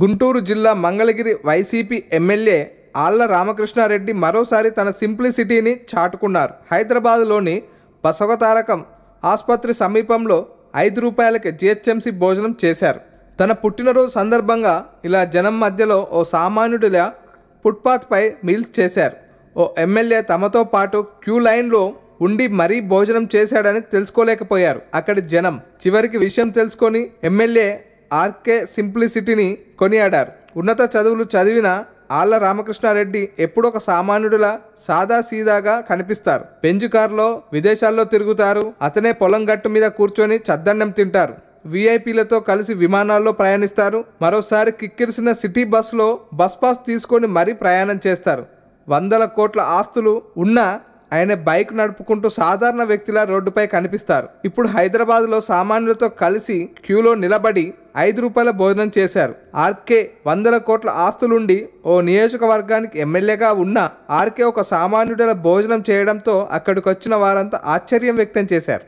గుంటూరు జిల్లా మంగళగిరి వైసీపీ ఎమ్మెల్యే ఆళ్ళ రామకృష్ణారెడ్డి మరోసారి తన సింప్లిసిటీని చాటుకున్నారు. హైదరాబాద్లోని బసవతారకం ఆసుపత్రి సమీపంలో ఐదు రూపాయలకి జిహెచ్ఎంసీ భోజనం చేశారు. తన పుట్టినరోజు సందర్భంగా ఇలా జనం మధ్యలో ఓ సామాన్యుడిలా ఫుట్పాత్పై మీల్స్ చేశారు. ఓ ఎమ్మెల్యే తమతో పాటు క్యూ లైన్లో ఉండి మరీ భోజనం చేశాడని తెలుసుకోలేకపోయారు. అక్కడి జనం చివరికి విషయం తెలుసుకొని ఎమ్మెల్యే ఆర్కే సింప్లిసిటీని కొనియాడారు. ఉన్నత చదువులు చదివిన ఆళ్ళ రామకృష్ణారెడ్డి ఎప్పుడూ ఒక సామాన్యుడిలా సాదా సీదాగా కనిపిస్తారు. బెంజు కారులో విదేశాల్లో తిరుగుతారు. అతనే పొలం గట్టు మీద కూర్చొని చద్దన్నం తింటారు. వీఐపీలతో కలిసి విమానాల్లో ప్రయాణిస్తారు. మరోసారి కిక్కిరిసిన సిటీ బస్సులో బస్ పాస్ తీసుకొని మరీ ప్రయాణం చేస్తారు. వందల కోట్ల ఆస్తులు ఉన్నా ఆయన బైక్ నడుపుకుంటూ సాధారణ వ్యక్తిలా రోడ్డుపై కనిపిస్తారు. ఇప్పుడు హైదరాబాద్లో సామాన్యులతో కలిసి క్యూలో నిలబడి ఐదు రూపాయల భోజనం చేశారు. ఆర్కే వందల కోట్ల ఆస్తులుండి ఓ నియోజకవర్గానికి ఎమ్మెల్యేగా ఉన్న ఆర్కే ఒక సామాన్యుడల భోజనం చేయడంతో అక్కడికి వచ్చిన వారంతా ఆశ్చర్యం వ్యక్తం చేశారు.